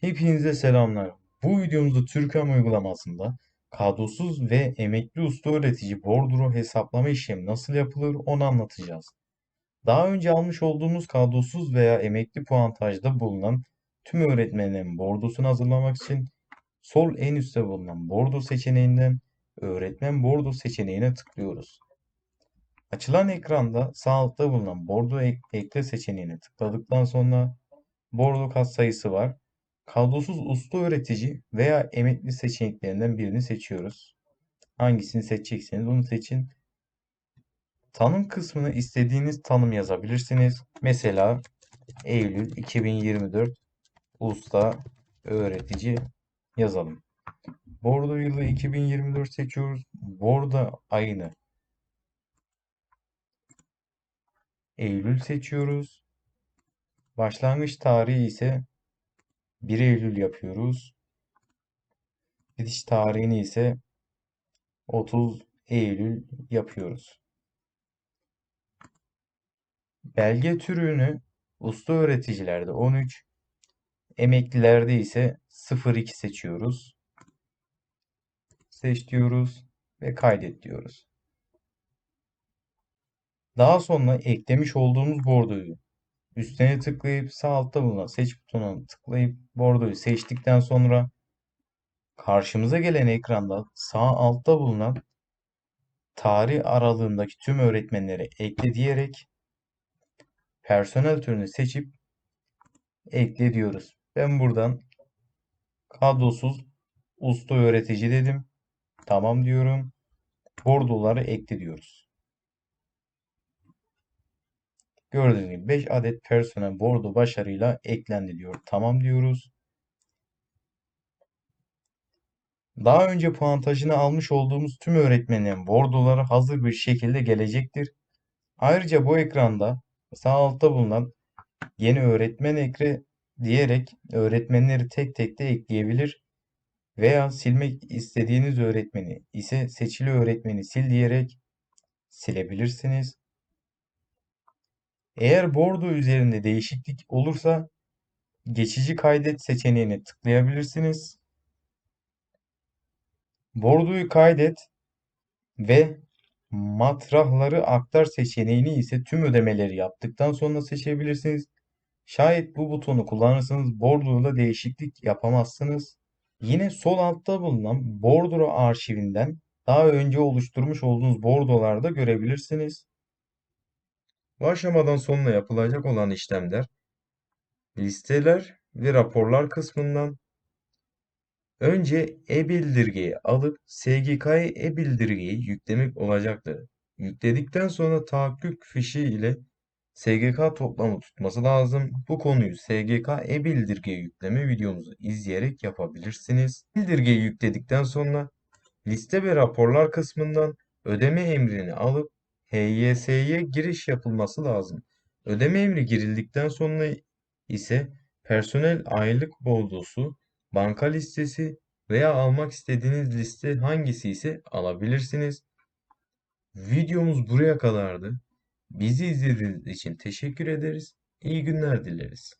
Hepinize selamlar. Bu videomuzda Türkem uygulamasında kadrosuz ve emekli usta öğretici bordro hesaplama işlemi nasıl yapılır onu anlatacağız. Daha önce almış olduğumuz kadrosuz veya emekli puantajda bulunan tüm öğretmenlerin bordosunu hazırlamak için sol en üstte bulunan bordo seçeneğinden öğretmen bordo seçeneğine tıklıyoruz. Açılan ekranda sağ altta bulunan bordo ekle seçeneğine tıkladıktan sonra bordo katsayısı var. Kadrosuz usta öğretici veya emekli seçeneklerinden birini seçiyoruz. Hangisini seçecekseniz onu seçin. Tanım kısmına istediğiniz tanım yazabilirsiniz. Mesela Eylül 2024 usta öğretici yazalım. Bordo yılı 2024 seçiyoruz. Bordo ayını Eylül seçiyoruz. Başlangıç tarihi ise 1 Eylül yapıyoruz. Bitiş tarihini ise 30 Eylül yapıyoruz. Belge türünü usta öğreticilerde 13, emeklilerde ise 02 seçiyoruz. Seç diyoruz ve kaydet diyoruz. Daha sonra eklemiş olduğumuz bordoyu üstüne tıklayıp sağ altta bulunan seç butonuna tıklayıp bordoyu seçtikten sonra karşımıza gelen ekranda sağ altta bulunan tarih aralığındaki tüm öğretmenleri ekle diyerek personel türünü seçip ekle diyoruz. Ben buradan kadrosuz usta öğretici dedim. Tamam diyorum. Bordoları ekle diyoruz. Gördüğünüz gibi 5 adet personel bordo başarıyla eklendi diyor. Tamam diyoruz. Daha önce puantajını almış olduğumuz tüm öğretmenlerin bordoları hazır bir şekilde gelecektir. Ayrıca bu ekranda sağ altta bulunan yeni öğretmen ekre diyerek öğretmenleri tek tek de ekleyebilir veya silmek istediğiniz öğretmeni ise seçili öğretmeni sil diyerek silebilirsiniz. Eğer bordo üzerinde değişiklik olursa geçici kaydet seçeneğine tıklayabilirsiniz. Bordoyu kaydet ve matrahları aktar seçeneğini ise tüm ödemeleri yaptıktan sonra seçebilirsiniz. Şayet bu butonu kullanırsanız bordroda değişiklik yapamazsınız. Yine sol altta bulunan bordro arşivinden daha önce oluşturmuş olduğunuz bordolarda görebilirsiniz. Bu aşamadan sonra yapılacak olan işlemler listeler ve raporlar kısmından önce e-bildirgeyi alıp SGK'ya e-bildirgeyi yüklemek olacaktır. Yükledikten sonra tahakkük fişi ile SGK toplamı tutması lazım. Bu konuyu SGK e-bildirge yükleme videomuzu izleyerek yapabilirsiniz. Bildirgeyi yükledikten sonra liste ve raporlar kısmından ödeme emrini alıp HYS'ye giriş yapılması lazım. Ödeme emri girildikten sonra ise personel aylık bordosu, banka listesi veya almak istediğiniz liste hangisi ise alabilirsiniz. Videomuz buraya kadardı. Bizi izlediğiniz için teşekkür ederiz. İyi günler dileriz.